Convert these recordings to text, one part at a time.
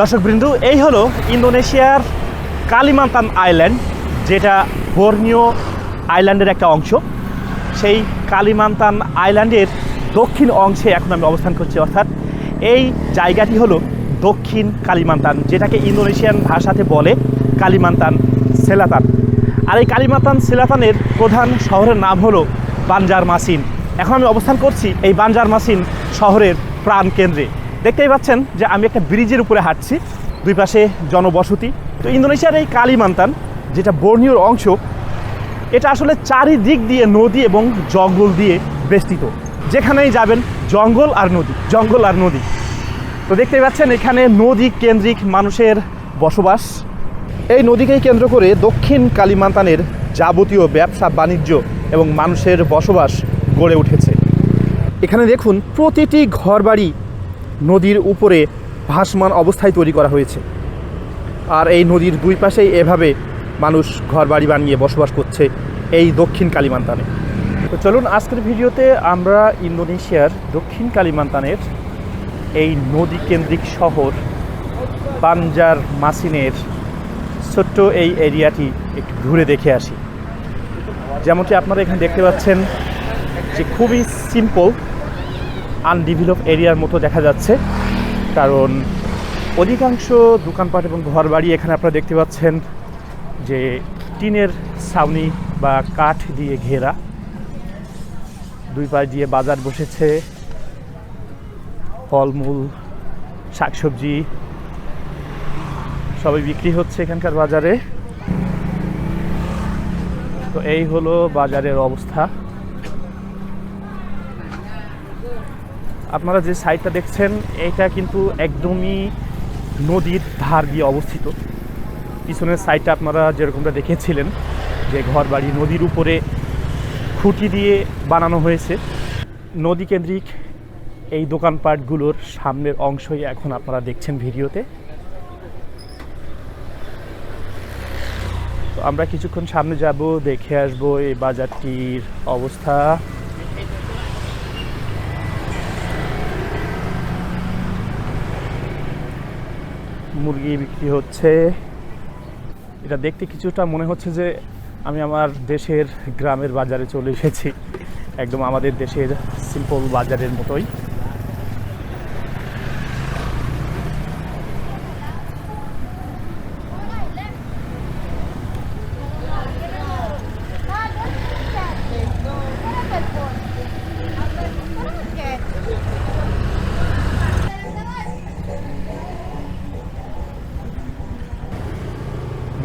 দর্শকবৃন্দ, এই হলো ইন্দোনেশিয়ার কালিমান্তান আইল্যান্ড, যেটা বর্নিও আইল্যান্ডের একটা অংশ। সেই কালিমান্তান আইল্যান্ডের দক্ষিণ অংশে এখন আমি অবস্থান করছি, অর্থাৎ এই জায়গাটি হলো দক্ষিণ কালিমান্তান, যেটাকে ইন্দোনেশিয়ান ভাষাতে বলে কালিমান্তান সেলাতান। আর এই কালিমান্তান সেলাতানের প্রধান শহরের নাম হলো বানজার মাসিন। এখন আমি অবস্থান করছি এই বানজার মাসিন শহরের প্রাণ কেন্দ্রে দেখতেই পাচ্ছেন যে আমি একটা ব্রিজের উপরে হাঁটছি, দুই পাশে জনবসতি। তো ইন্দোনেশিয়ার এই কালিমান্তান, যেটা বর্ণীয়র অংশ, এটা আসলে চারিদিক দিয়ে নদী এবং জঙ্গল দিয়ে বেষ্টিত। যেখানেই যাবেন, জঙ্গল আর নদী, জঙ্গল আর নদী। তো দেখতেই পাচ্ছেন, এখানে নদী কেন্দ্রিক মানুষের বসবাস। এই নদীকেই কেন্দ্র করে দক্ষিণ কালিমান্তানের যাবতীয় ব্যবসা, বাণিজ্য এবং মানুষের বসবাস গড়ে উঠেছে। এখানে দেখুন, প্রতিটি ঘরবাড়ি নদীর উপরে ভাসমান অবস্থায় তৈরি করা হয়েছে। আর এই নদীর দুই পাশেই এভাবে মানুষ ঘরবাড়ি বানিয়ে বসবাস করছে এই দক্ষিণ কালিমান্তানে। তো চলুন আজকের ভিডিওতে আমরা ইন্দোনেশিয়ার দক্ষিণ কালিমান্তানের এই নদী কেন্দ্রিক শহর বানজার মাসিনের ছোট্ট এই এরিয়াটি একটু ঘুরে দেখে আসি। যেমনটি আপনারা এখানে দেখতে পাচ্ছেন যে খুবই সিম্পল আনডেভেলপ এরিয়ার মতো দেখা যাচ্ছে। কারণ অধিকাংশ দোকানপাট এবং ঘরবাড়ি এখানে আপনারা দেখতে পাচ্ছেন যে টিনের ছাউনি বা কাঠ দিয়ে ঘেরা। দুই পাশ দিয়ে বাজার বসেছে। ফলমূল, শাকসবজি সবই বিক্রি হচ্ছে এখানকার বাজারে। তো এই হলো বাজারের অবস্থা। আপনারা যে সাইডটা দেখছেন, এটা কিন্তু একদমই নদীর ধার দিয়ে অবস্থিত। পিছনের সাইডটা আপনারা যেরকমটা দেখেছিলেন, যে ঘর বাড়ি নদীর উপরে খুঁটি দিয়ে বানানো হয়েছে। নদী কেন্দ্রিক এই দোকানপাটগুলোর সামনের অংশই এখন আপনারা দেখছেন ভিডিওতে। তো আমরা কিছুক্ষণ সামনে যাব, দেখে আসব এই বাজারটির অবস্থা। মুরগি বিক্রি হচ্ছে। এটা দেখতে কিছুটা মনে হচ্ছে যে আমি আমার দেশের গ্রামের বাজারে চলে এসেছি। একদম আমাদের দেশের সিম্পল বাজারের মতোই।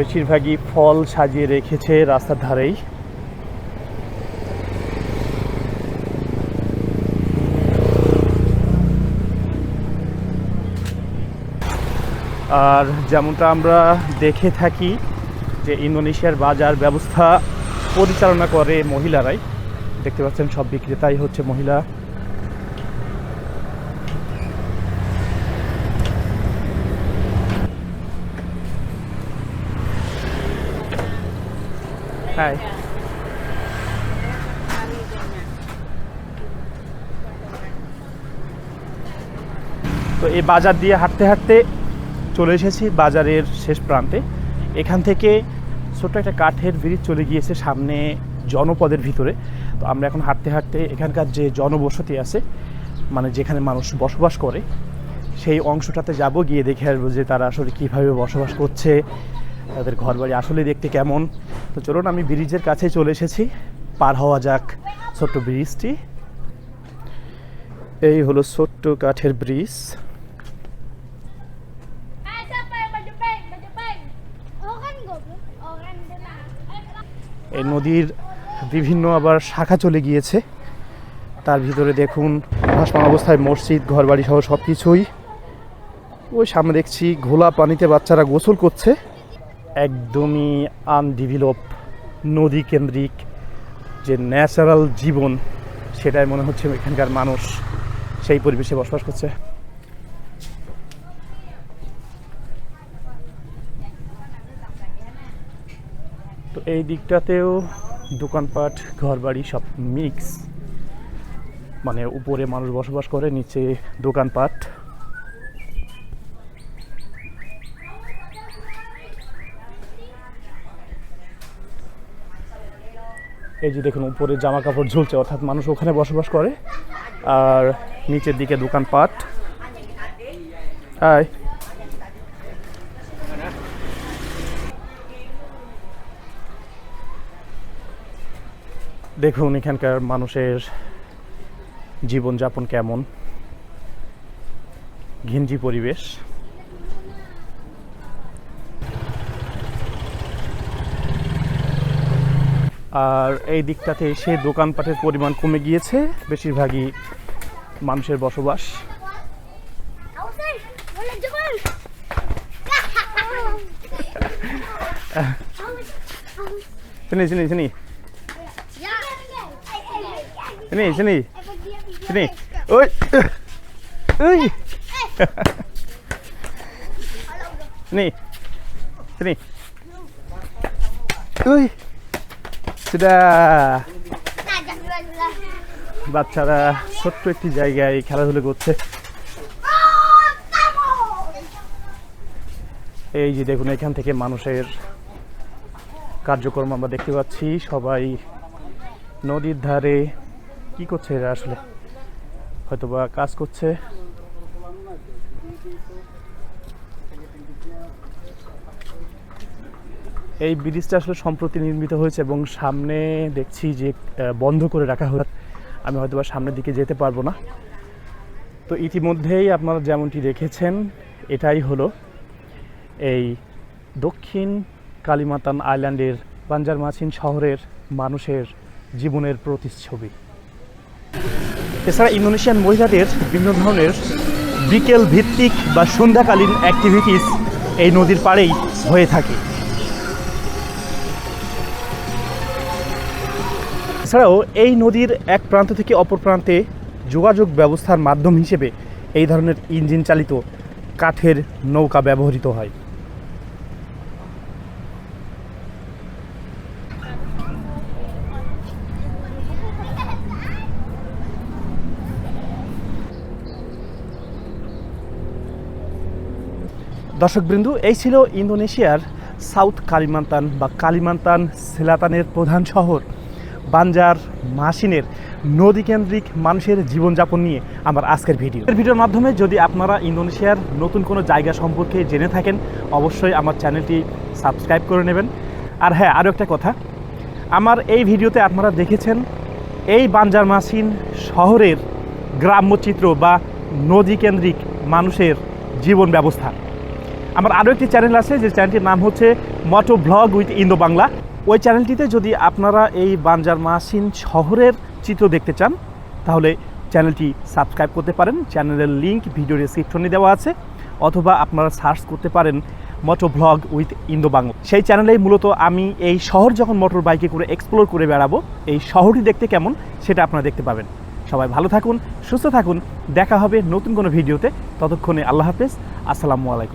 বেশিরভাগই ফল সাজিয়ে রেখেছে রাস্তার ধারেই। আর যেমনটা আমরা দেখে থাকি যে ইন্দোনেশিয়ার বাজার ব্যবস্থা পরিচালনা করে মহিলারাই। দেখতে পাচ্ছেন সব বিক্রেতাই হচ্ছে মহিলা। হাই তো এই বাজার দিয়ে হাঁটতে হাঁটতে চলে এসেছি বাজারের শেষ প্রান্তে। এখান থেকে ছোট্ট একটা কাঠের ব্রিজ চলে গিয়েছে সামনে জনপদের ভিতরে। তো আমরা এখন হাঁটতে হাঁটতে এখানকার যে জনবসতি আছে মানে যেখানে মানুষ বসবাস করে, সেই অংশটাতে যাব, গিয়ে দেখে আসব যে তারা আসলে কীভাবে বসবাস করছে তাদের ঘরবাড়ি আসলে দেখতে কেমন? তো চলুন, আমি ব্রিজের কাছে চলে এসেছি। পার হওয়া যাক ছোট্ট ব্রিজটি। এই হলো ছোট্ট কাঠের ব্রিজ। এই নদীর বিভিন্ন আবার শাখা চলে গিয়েছে। তার ভিতরে দেখুন, ভাসমান অবস্থায় মসজিদ ঘরবাড়ি সহ সব কিছুই ওই সামনে দেখছি, ঘোলা পানিতে বাচ্চারা গোসল করছে। একদমই আনডেভেলপ নদী কেন্দ্রিক যে ন্যাচারাল জীবন, সেটাই মনে হচ্ছে এখানকার মানুষ সেই পরিবেশে বসবাস করছে। তো এই দিকটাতেও দোকানপাট, ঘরবাড়ি সব মিক্স মানে উপরে মানুষ বসবাস করে, নিচে দোকানপাট। এই যে দেখুন, উপরে জামা কাপড় ঝুলছে, অর্থাৎ মানুষ ওখানে বসবাস করে। আর নিচের দিকে দোকানপাট। হাই দেখুন এখানকার মানুষের জীবনযাপন কেমন। ঘিঞ্জি পরিবেশ। আর এই দিকটাতে এসে দোকানপাটের পরিমাণ কমে গিয়েছে। বেশিরভাগই মানুষের বসবাস. চিনি চিনি চিনি চিনি চিনি চিনি ওই। ওই। চিনি চিনি ওই। Dulu. বাচ্চারা ছোট্ট একটি জায়গায় খেলাধুলো করছে। এই যে দেখুন, এখান থেকে মানুষের কার্যক্রম আমরা দেখতে পাচ্ছি। সবাই নদীর ধারে কি করছে এরা আসলে? হয়তোবা কাজ করছে। এই ব্রিজটা আসলে সম্প্রতি নির্মিত হয়েছে এবং সামনে দেখছি যে বন্ধ করে রাখা হয়েছে। আমি হয়তো বা সামনের দিকে যেতে পারব না। তো ইতিমধ্যেই আপনারা যেমনটি দেখেছেন, এটাই হলো এই দক্ষিণ কালিমাতান আইল্যান্ডের বাঞ্জারমাছিন শহরের মানুষের জীবনের প্রতিচ্ছবি। এছাড়া ইন্দোনেশিয়ান মহিলাদের বিভিন্ন ধরনের বিকেল ভিত্তিক বা সন্ধ্যাকালীন অ্যাক্টিভিটিস এই নদীর পাড়েই হয়ে থাকে। এছাড়াও এই নদীর এক প্রান্ত থেকে অপর প্রান্তে যোগাযোগ ব্যবস্থার মাধ্যম হিসেবে এই ধরনের ইঞ্জিন চালিত কাঠের নৌকা ব্যবহৃত হয়। দর্শকবৃন্দু, এই ছিল ইন্দোনেশিয়ার সাউথ কালিমান্তান বা কালিমান্তান সেলাতানের প্রধান শহর। বাঞ্জার মাসিনের নদীকেন্দ্রিক মানুষের জীবনযাপন নিয়ে আমার আজকের ভিডিও। এর ভিডিওর মাধ্যমে যদি আপনারা ইন্দোনেশিয়ার নতুন কোনো জায়গা সম্পর্কে জেনে থাকেন, অবশ্যই আমার চ্যানেলটি সাবস্ক্রাইব করে নেবেন। আর হ্যাঁ আরও একটা কথা। আমার এই ভিডিওতে আপনারা দেখেছেন, এই বাঞ্জার মাসিন শহরের গ্রাম্য চিত্র বা নদীকেন্দ্রিক মানুষের জীবন ব্যবস্থা। আমার আরও একটি চ্যানেল আছে, যে চ্যানেলটির নাম হচ্ছে moto vlog with Indo Bangla. ওই চ্যানেলটিতে যদি আপনারা এই বাঞ্জার মাসিন শহরের চিত্র দেখতে চান, তাহলে চ্যানেলটি সাবস্ক্রাইব করতে পারেন। চ্যানেলের লিঙ্ক ভিডিও ডিসক্রিপশনে দেওয়া আছে, অথবা আপনারা সার্চ করতে পারেন moto vlog with Indo Bangla. সেই চ্যানেলেই মূলত আমি এই শহর যখন মোটর বাইকে করে এক্সপ্লোর করে বেড়াবো, এই শহরটি দেখতে কেমন সেটা আপনারা দেখতে পাবেন। সবাই ভালো থাকুন, সুস্থ থাকুন, দেখা হবে নতুন কোনো ভিডিওতে। ততক্ষণে আল্লাহ হাফেজ, আসসালামু আলাইকুম।